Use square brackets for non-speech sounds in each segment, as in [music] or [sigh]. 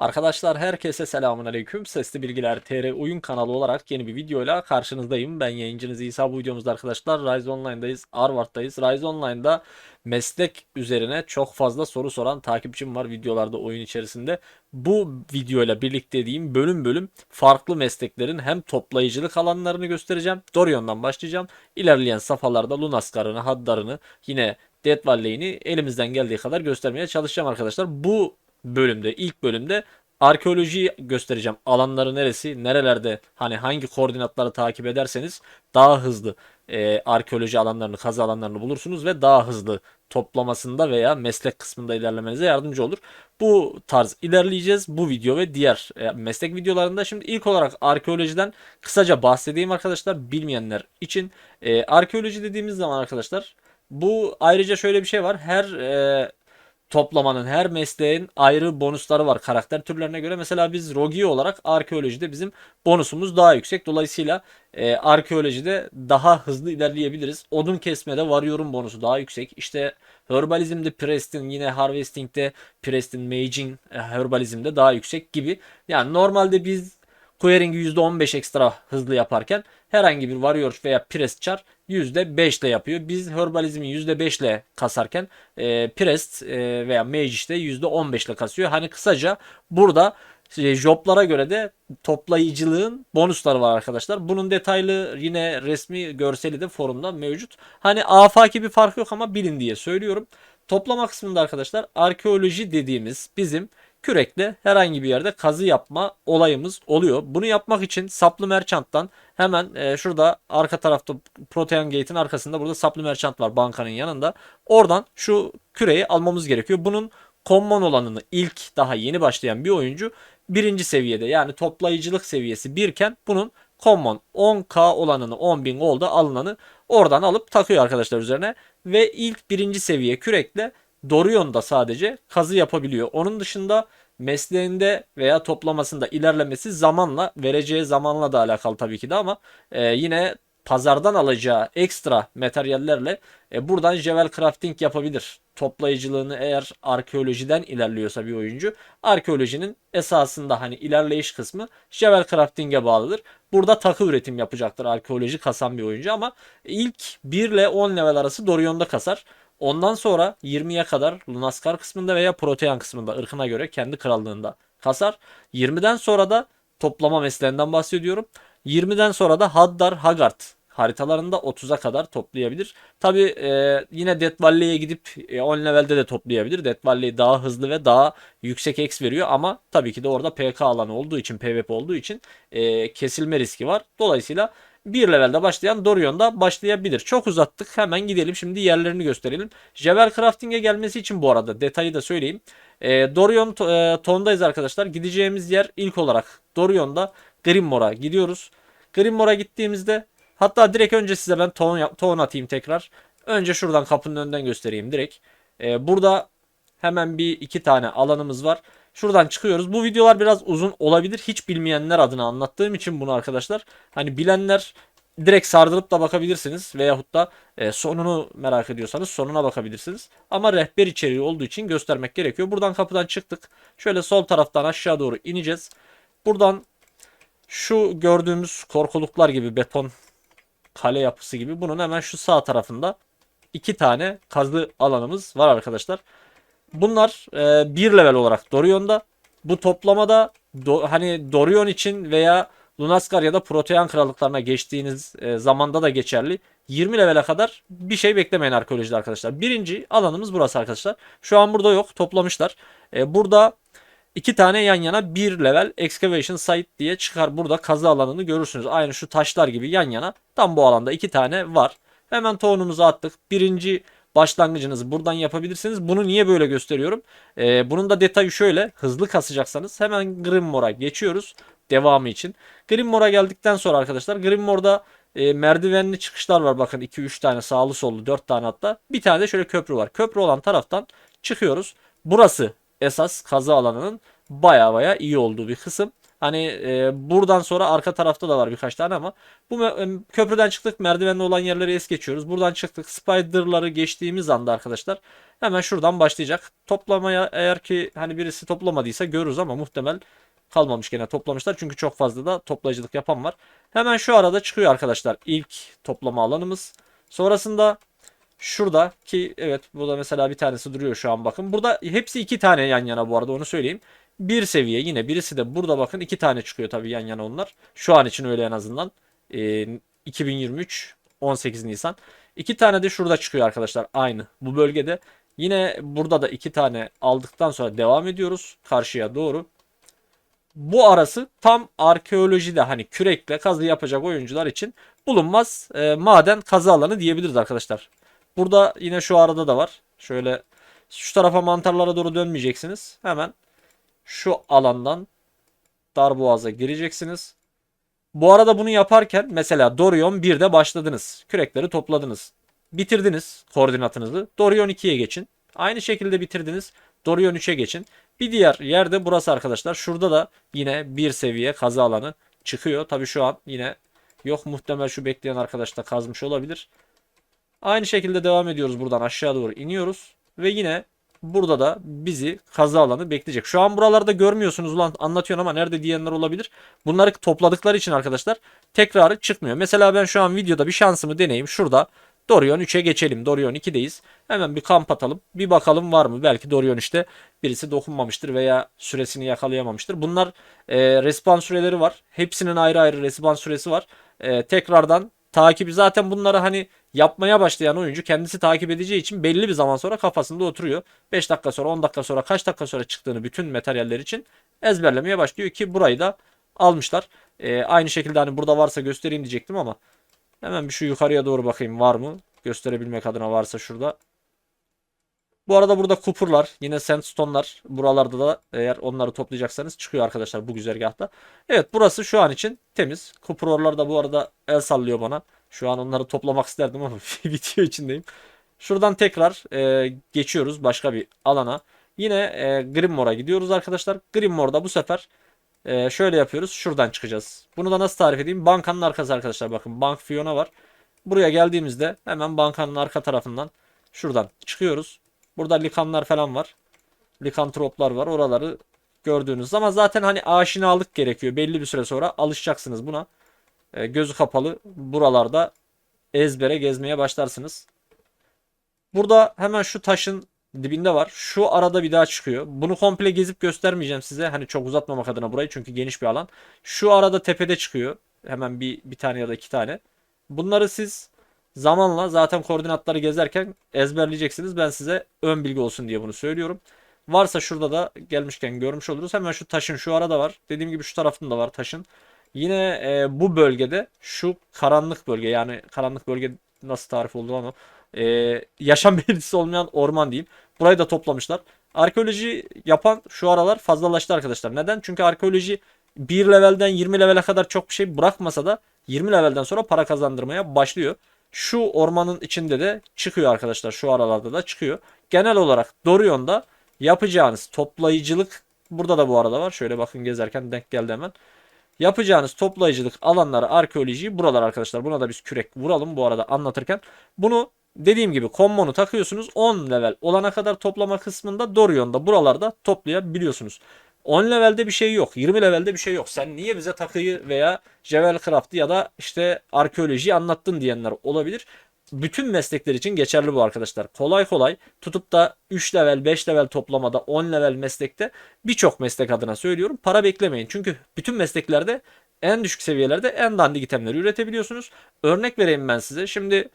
Arkadaşlar herkese selamun aleyküm. Sesli Bilgiler TR oyun kanalı olarak yeni bir videoyla karşınızdayım. Ben yayıncınız İsa. Bu videomuzda arkadaşlar Rise Online'dayız. Harvard'dayız. Rise Online'da meslek üzerine çok fazla soru soran takipçim var videolarda oyun içerisinde. Bu videoyla birlikte diyeyim bölüm bölüm farklı mesleklerin hem toplayıcılık alanlarını göstereceğim. Dorion'dan başlayacağım. İlerleyen safhalarda Lunaskar'ını, Haddar'ını yine Death Valley'ini elimizden geldiği kadar göstermeye çalışacağım arkadaşlar. Bu bölümde, ilk bölümde arkeolojiyi göstereceğim. Alanları neresi, nerelerde, hani hangi koordinatları takip ederseniz daha hızlı e, arkeoloji alanlarını, kazı alanlarını bulursunuz ve daha hızlı toplamasında veya meslek kısmında ilerlemenize yardımcı olur. Bu tarz ilerleyeceğiz bu video ve diğer e, meslek videolarında. Şimdi ilk olarak arkeolojiden kısaca bahsedeyim arkadaşlar bilmeyenler için. E, arkeoloji dediğimiz zaman arkadaşlar bu ayrıca şöyle bir şey var. Her e, toplamanın her mesleğin ayrı bonusları var karakter türlerine göre. Mesela biz Rogi olarak arkeolojide bizim bonusumuz daha yüksek. Dolayısıyla e, arkeolojide daha hızlı ilerleyebiliriz. Odun kesmede varıyorum bonusu daha yüksek. İşte herbalizmde Preston yine harvesting'de Preston Maging e, herbalizmde daha yüksek gibi. Yani normalde biz Querying'i %15 ekstra hızlı yaparken herhangi bir Warrior veya Priest char %5 ile yapıyor. Biz Herbalizm'i %5 ile kasarken e, Priest e, veya Mage işte %15 ile kasıyor. Hani kısaca burada e, joblara göre de toplayıcılığın bonusları var arkadaşlar. Bunun detaylı yine resmi görseli de forumda mevcut. Hani afaki bir fark yok ama bilin diye söylüyorum. Toplama kısmında arkadaşlar arkeoloji dediğimiz bizim kürekle herhangi bir yerde kazı yapma olayımız oluyor. Bunu yapmak için Saplı Merchant'tan hemen e, şurada arka tarafta Protean Gate'in arkasında burada Saplı Merchant var bankanın yanında. Oradan şu küreyi almamız gerekiyor. Bunun common olanını ilk daha yeni başlayan bir oyuncu birinci seviyede yani toplayıcılık seviyesi birken bunun common 10k olanını 10.000 oldu alınanı oradan alıp takıyor arkadaşlar üzerine ve ilk birinci seviye kürekle Dorion'da sadece kazı yapabiliyor. Onun dışında mesleğinde veya toplamasında ilerlemesi zamanla vereceği zamanla da alakalı tabii ki de ama e, yine pazardan alacağı ekstra materyallerle e, buradan Jewel Crafting yapabilir. Toplayıcılığını eğer arkeolojiden ilerliyorsa bir oyuncu arkeolojinin esasında hani ilerleyiş kısmı Jewel Crafting'e bağlıdır. Burada takı üretim yapacaktır arkeoloji kasan bir oyuncu ama ilk 1 ile 10 level arası Dorion'da kasar. Ondan sonra 20'ye kadar Lunaskar kısmında veya Protean kısmında ırkına göre kendi krallığında kasar. 20'den sonra da toplama mesleğinden bahsediyorum. 20'den sonra da Haddar Hagard haritalarında 30'a kadar toplayabilir. Tabi e, yine Death Valley'e gidip e, 10 levelde de toplayabilir. Death Valley daha hızlı ve daha yüksek X veriyor ama tabii ki de orada PK alanı olduğu için, PvP olduğu için e, kesilme riski var. Dolayısıyla bir levelde başlayan Dorion'da başlayabilir. Çok uzattık. Hemen gidelim. Şimdi yerlerini gösterelim. Jewel Crafting'e gelmesi için bu arada detayı da söyleyeyim. E, Dorion e, tondayız arkadaşlar. Gideceğimiz yer ilk olarak Dorion'da Grimmore'a gidiyoruz. Grimmore'a gittiğimizde hatta direkt önce size ben ton, ton atayım tekrar. Önce şuradan kapının önünden göstereyim direkt. E, burada hemen bir iki tane alanımız var. Şuradan çıkıyoruz. Bu videolar biraz uzun olabilir. Hiç bilmeyenler adına anlattığım için bunu arkadaşlar. Hani bilenler direkt sardırıp da bakabilirsiniz. Veyahut da e, sonunu merak ediyorsanız sonuna bakabilirsiniz. Ama rehber içeriği olduğu için göstermek gerekiyor. Buradan kapıdan çıktık. Şöyle sol taraftan aşağı doğru ineceğiz. Buradan şu gördüğümüz korkuluklar gibi beton kale yapısı gibi bunun hemen şu sağ tarafında iki tane kazı alanımız var arkadaşlar. Bunlar e, bir level olarak Dorion'da. Bu toplamada do, hani Dorion için veya Lunaskar ya da Protean krallıklarına geçtiğiniz e, zamanda da geçerli. 20 levele kadar bir şey beklemeyin arkeolojide arkadaşlar. Birinci alanımız burası arkadaşlar. Şu an burada yok. Toplamışlar. E, burada iki tane yan yana bir level excavation site diye çıkar. Burada kazı alanını görürsünüz. Aynı şu taşlar gibi yan yana. Tam bu alanda iki tane var. Hemen tohumumuzu attık. Birinci başlangıcınızı buradan yapabilirsiniz. Bunu niye böyle gösteriyorum? Ee, bunun da detayı şöyle. Hızlı kasacaksanız hemen Grimmore'a geçiyoruz. Devamı için. Grimmore'a geldikten sonra arkadaşlar Grimmore'da e, merdivenli çıkışlar var. Bakın 2-3 tane sağlı sollu 4 tane hatta. Bir tane de şöyle köprü var. Köprü olan taraftan çıkıyoruz. Burası esas kazı alanının baya baya iyi olduğu bir kısım. Hani e, buradan sonra arka tarafta da var birkaç tane ama bu e, köprüden çıktık merdivenli olan yerleri es geçiyoruz. Buradan çıktık spiderları geçtiğimiz anda arkadaşlar hemen şuradan başlayacak. Toplamaya eğer ki hani birisi toplamadıysa görürüz ama muhtemel kalmamış gene toplamışlar. Çünkü çok fazla da toplayıcılık yapan var. Hemen şu arada çıkıyor arkadaşlar ilk toplama alanımız. Sonrasında şurada ki evet burada mesela bir tanesi duruyor şu an bakın. Burada hepsi iki tane yan yana bu arada onu söyleyeyim. Bir seviye yine birisi de burada bakın iki tane çıkıyor tabii yan yana onlar. Şu an için öyle en azından. Ee, 2023 18 Nisan. İki tane de şurada çıkıyor arkadaşlar aynı bu bölgede. Yine burada da iki tane aldıktan sonra devam ediyoruz karşıya doğru. Bu arası tam arkeolojide hani kürekle kazı yapacak oyuncular için bulunmaz e, maden kazı alanı diyebiliriz arkadaşlar. Burada yine şu arada da var. Şöyle şu tarafa mantarlara doğru dönmeyeceksiniz. Hemen şu alandan Darboğaz'a gireceksiniz. Bu arada bunu yaparken mesela Dorion 1'de başladınız. Kürekleri topladınız. Bitirdiniz koordinatınızı. Dorion 2'ye geçin. Aynı şekilde bitirdiniz. Dorion 3'e geçin. Bir diğer yerde burası arkadaşlar. Şurada da yine bir seviye kazı alanı çıkıyor. Tabi şu an yine yok muhtemel şu bekleyen arkadaş da kazmış olabilir. Aynı şekilde devam ediyoruz buradan aşağı doğru iniyoruz. Ve yine burada da bizi kazı alanı bekleyecek. Şu an buralarda görmüyorsunuz ulan anlatıyorsun ama nerede diyenler olabilir. Bunları topladıkları için arkadaşlar tekrarı çıkmıyor. Mesela ben şu an videoda bir şansımı deneyeyim. Şurada Dorion 3'e geçelim. Dorion 2'deyiz. Hemen bir kamp atalım. Bir bakalım var mı? Belki Dorion 3'te birisi dokunmamıştır veya süresini yakalayamamıştır. Bunlar e, respawn süreleri var. Hepsinin ayrı ayrı respawn süresi var. E, tekrardan takibi zaten bunları hani yapmaya başlayan oyuncu kendisi takip edeceği için belli bir zaman sonra kafasında oturuyor. 5 dakika sonra 10 dakika sonra kaç dakika sonra çıktığını bütün materyaller için ezberlemeye başlıyor ki burayı da almışlar. E, aynı şekilde hani burada varsa göstereyim diyecektim ama hemen bir şu yukarıya doğru bakayım var mı? Gösterebilmek adına varsa şurada. Bu arada burada kupurlar, yine sandstone'lar buralarda da eğer onları toplayacaksanız çıkıyor arkadaşlar bu güzergahta. Evet burası şu an için temiz. Kupurorlar da bu arada el sallıyor bana. Şu an onları toplamak isterdim ama [laughs] video içindeyim. Şuradan tekrar e, geçiyoruz başka bir alana. Yine e, Grimmore'a gidiyoruz arkadaşlar. Grimmore'da bu sefer e, şöyle yapıyoruz. Şuradan çıkacağız. Bunu da nasıl tarif edeyim? Bankanın arkası arkadaşlar. Bakın Bank Fiona var. Buraya geldiğimizde hemen bankanın arka tarafından şuradan çıkıyoruz. Burada likanlar falan var. Likantroplar var. Oraları gördüğünüz zaman zaten hani aşinalık gerekiyor. Belli bir süre sonra alışacaksınız buna. E, gözü kapalı buralarda ezbere gezmeye başlarsınız. Burada hemen şu taşın dibinde var. Şu arada bir daha çıkıyor. Bunu komple gezip göstermeyeceğim size. Hani çok uzatmamak adına burayı çünkü geniş bir alan. Şu arada tepede çıkıyor. Hemen bir, bir tane ya da iki tane. Bunları siz zamanla zaten koordinatları gezerken ezberleyeceksiniz. Ben size ön bilgi olsun diye bunu söylüyorum. Varsa şurada da gelmişken görmüş oluruz. Hemen şu taşın şu arada var. Dediğim gibi şu tarafında var taşın. Yine e, bu bölgede şu karanlık bölge yani karanlık bölge nasıl tarif oldu ama e, yaşam [laughs] belirtisi olmayan orman diyeyim. Burayı da toplamışlar. Arkeoloji yapan şu aralar fazlalaştı arkadaşlar. Neden? Çünkü arkeoloji 1 levelden 20 levele kadar çok bir şey bırakmasa da 20 levelden sonra para kazandırmaya başlıyor. Şu ormanın içinde de çıkıyor arkadaşlar. Şu aralarda da çıkıyor. Genel olarak Dorion'da yapacağınız toplayıcılık burada da bu arada var. Şöyle bakın gezerken denk geldi hemen. Yapacağınız toplayıcılık alanları arkeolojiyi buralar arkadaşlar. Buna da biz kürek vuralım bu arada anlatırken. Bunu dediğim gibi kommonu takıyorsunuz. 10 level olana kadar toplama kısmında Dorion'da buralarda toplayabiliyorsunuz. 10 levelde bir şey yok. 20 levelde bir şey yok. Sen niye bize takıyı veya Craft'ı ya da işte arkeolojiyi anlattın diyenler olabilir. Bütün meslekler için geçerli bu arkadaşlar. Kolay kolay tutup da 3 level, 5 level toplamada 10 level meslekte birçok meslek adına söylüyorum. Para beklemeyin. Çünkü bütün mesleklerde en düşük seviyelerde en dandik itemleri üretebiliyorsunuz. Örnek vereyim ben size. Şimdi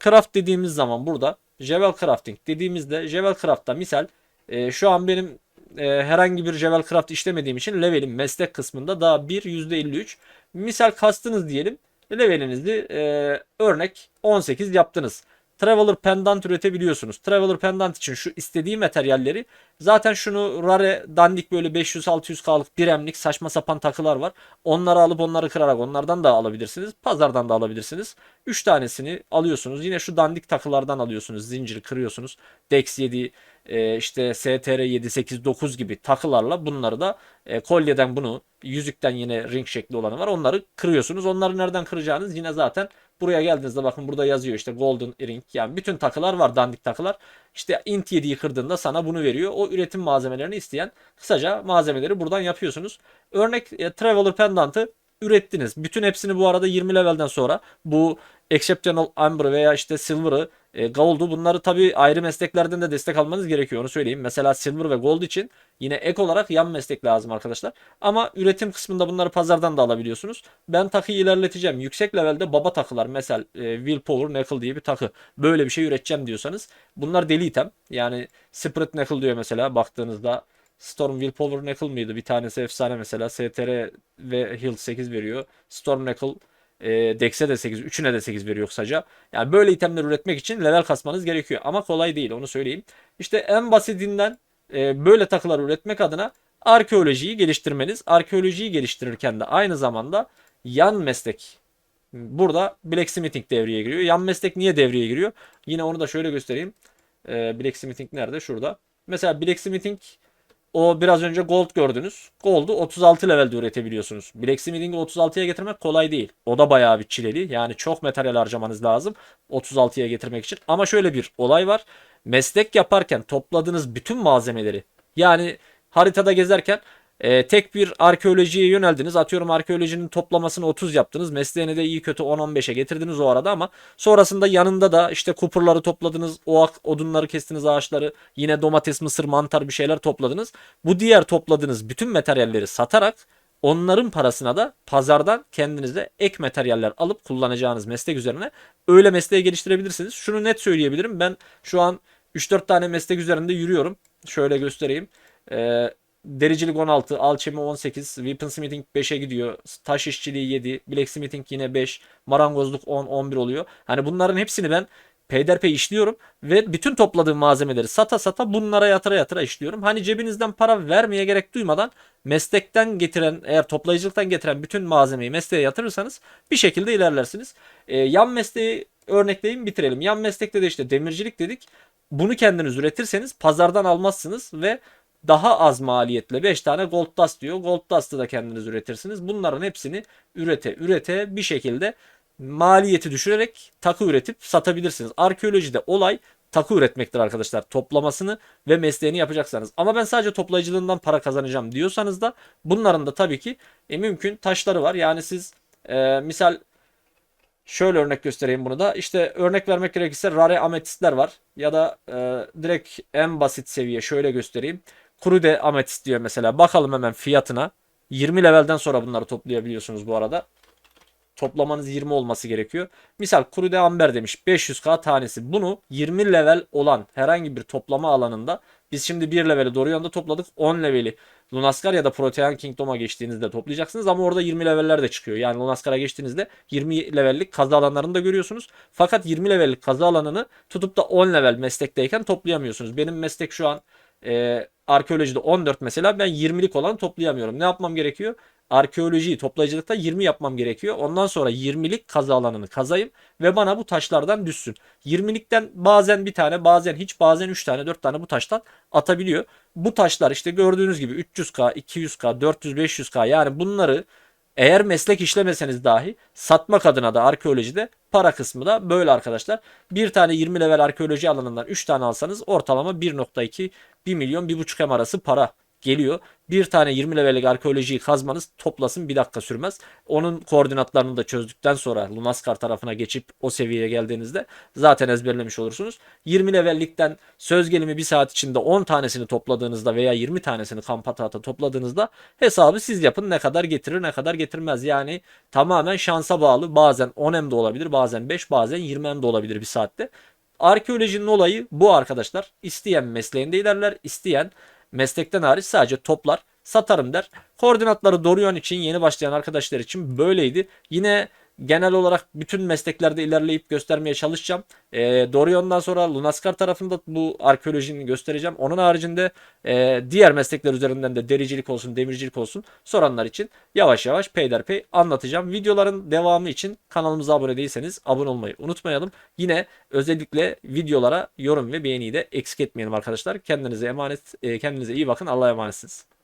craft dediğimiz zaman burada Jewel Crafting dediğimizde Jewel Craft'ta misal e, şu an benim e, herhangi bir Jewel Craft işlemediğim için levelim meslek kısmında daha 1 %53. Misal kastınız diyelim. Levelinizi e, örnek 18 yaptınız. Traveler Pendant üretebiliyorsunuz. Traveler Pendant için şu istediği materyalleri zaten şunu rare dandik böyle 500-600k'lık biremlik saçma sapan takılar var. Onları alıp onları kırarak onlardan da alabilirsiniz. Pazardan da alabilirsiniz. 3 tanesini alıyorsunuz. Yine şu dandik takılardan alıyorsunuz. Zinciri kırıyorsunuz. Dex 7 e, işte STR 7, 8, 9 gibi takılarla bunları da e, kolyeden bunu yüzükten yine ring şekli olanı var. Onları kırıyorsunuz. Onları nereden kıracağınız yine zaten buraya geldiğinizde bakın burada yazıyor işte golden ring yani bütün takılar var dandik takılar. İşte int 7'yi kırdığında sana bunu veriyor. O üretim malzemelerini isteyen kısaca malzemeleri buradan yapıyorsunuz. Örnek e, Traveler Pendant'ı ürettiniz. Bütün hepsini bu arada 20 levelden sonra bu Exceptional Amber veya işte Silver'ı, e, Gold'u bunları tabii ayrı mesleklerden de destek almanız gerekiyor onu söyleyeyim. Mesela Silver ve Gold için yine ek olarak yan meslek lazım arkadaşlar. Ama üretim kısmında bunları pazardan da alabiliyorsunuz. Ben takıyı ilerleteceğim. Yüksek levelde baba takılar mesela e, Willpower Knuckle diye bir takı. Böyle bir şey üreteceğim diyorsanız bunlar deli item. Yani Spirit Knuckle diyor mesela baktığınızda Storm Willpower Knuckle mıydı? Bir tanesi efsane mesela. STR ve Hill 8 veriyor. Storm Knuckle e, Dex'e de 8, üçüne de 8 veriyor kısaca. Yani böyle itemler üretmek için level kasmanız gerekiyor. Ama kolay değil onu söyleyeyim. İşte en basitinden e, böyle takılar üretmek adına arkeolojiyi geliştirmeniz. Arkeolojiyi geliştirirken de aynı zamanda yan meslek Burada Blacksmithing devreye giriyor. Yan meslek niye devreye giriyor? Yine onu da şöyle göstereyim. Ee, Blacksmithing nerede? Şurada. Mesela Blacksmithing o biraz önce gold gördünüz. Gold'u 36 levelde üretebiliyorsunuz. Blacksmithing'i 36'ya getirmek kolay değil. O da bayağı bir çileli. Yani çok materyal harcamanız lazım 36'ya getirmek için. Ama şöyle bir olay var. Meslek yaparken topladığınız bütün malzemeleri yani haritada gezerken e, tek bir arkeolojiye yöneldiniz. Atıyorum arkeolojinin toplamasını 30 yaptınız. Mesleğini de iyi kötü 10-15'e getirdiniz o arada ama sonrasında yanında da işte kupurları topladınız. Oak, odunları kestiniz ağaçları. Yine domates, mısır, mantar bir şeyler topladınız. Bu diğer topladığınız bütün materyalleri satarak onların parasına da pazardan kendinize ek materyaller alıp kullanacağınız meslek üzerine öyle mesleği geliştirebilirsiniz. Şunu net söyleyebilirim. Ben şu an 3-4 tane meslek üzerinde yürüyorum. Şöyle göstereyim. Ee, Dericilik 16, alçemi 18, weaponsmithing 5'e gidiyor. Taş işçiliği 7, blacksmithing yine 5, marangozluk 10, 11 oluyor. Hani bunların hepsini ben peyderpey işliyorum ve bütün topladığım malzemeleri sata sata bunlara yatıra yatıra işliyorum. Hani cebinizden para vermeye gerek duymadan meslekten getiren eğer toplayıcılıktan getiren bütün malzemeyi mesleğe yatırırsanız bir şekilde ilerlersiniz. Ee, yan mesleği örnekleyeyim bitirelim. Yan meslekte de işte demircilik dedik. Bunu kendiniz üretirseniz pazardan almazsınız ve daha az maliyetle 5 tane Gold Dust diyor. Gold Dust'ı da kendiniz üretirsiniz. Bunların hepsini ürete ürete bir şekilde maliyeti düşürerek takı üretip satabilirsiniz. Arkeolojide olay takı üretmektir arkadaşlar. Toplamasını ve mesleğini yapacaksanız. Ama ben sadece toplayıcılığından para kazanacağım diyorsanız da bunların da tabii ki e, mümkün taşları var. Yani siz e, misal Şöyle örnek göstereyim bunu da. İşte örnek vermek gerekirse rare ametistler var. Ya da e, direkt en basit seviye şöyle göstereyim. Krude ametist diyor mesela. Bakalım hemen fiyatına. 20 levelden sonra bunları toplayabiliyorsunuz bu arada. Toplamanız 20 olması gerekiyor. Misal Krude Amber demiş 500k tanesi. Bunu 20 level olan herhangi bir toplama alanında biz şimdi 1 leveli Dorion'da topladık. 10 leveli Lunaskar ya da Protean Kingdom'a geçtiğinizde toplayacaksınız ama orada 20 leveller de çıkıyor. Yani Lunaskar'a geçtiğinizde 20 levellik kazı alanlarını da görüyorsunuz. Fakat 20 levellik kazı alanını tutup da 10 level meslekteyken toplayamıyorsunuz. Benim meslek şu an e, arkeolojide 14 mesela ben 20'lik olan toplayamıyorum. Ne yapmam gerekiyor? Arkeolojiyi toplayıcılıkta 20 yapmam gerekiyor. Ondan sonra 20'lik kazı alanını kazayım ve bana bu taşlardan düşsün. 20'likten bazen bir tane bazen hiç bazen 3 tane 4 tane bu taştan atabiliyor. Bu taşlar işte gördüğünüz gibi 300k, 200k, 400, 500k yani bunları eğer meslek işlemeseniz dahi satmak adına da arkeolojide para kısmı da böyle arkadaşlar. Bir tane 20 level arkeoloji alanından 3 tane alsanız ortalama 1.2 1 milyon 1.5 M arası para geliyor. Bir tane 20 levellik arkeolojiyi kazmanız toplasın bir dakika sürmez. Onun koordinatlarını da çözdükten sonra Lunaskar tarafına geçip o seviyeye geldiğinizde zaten ezberlemiş olursunuz. 20 levellikten söz gelimi bir saat içinde 10 tanesini topladığınızda veya 20 tanesini kampatata topladığınızda hesabı siz yapın ne kadar getirir ne kadar getirmez. Yani tamamen şansa bağlı bazen 10 M de olabilir bazen 5 bazen 20 M de olabilir bir saatte. Arkeolojinin olayı bu arkadaşlar. İsteyen mesleğinde ilerler, isteyen meslekten hariç sadece toplar satarım der. Koordinatları Dorion için yeni başlayan arkadaşlar için böyleydi. Yine genel olarak bütün mesleklerde ilerleyip göstermeye çalışacağım. E, Dorion'dan sonra Lunaskar tarafında bu arkeolojinin göstereceğim. Onun haricinde e, diğer meslekler üzerinden de dericilik olsun, demircilik olsun soranlar için yavaş yavaş peyderpey anlatacağım. Videoların devamı için kanalımıza abone değilseniz abone olmayı unutmayalım. Yine özellikle videolara yorum ve beğeniyi de eksik etmeyelim arkadaşlar. Kendinize emanet, e, kendinize iyi bakın. Allah'a emanetsiniz.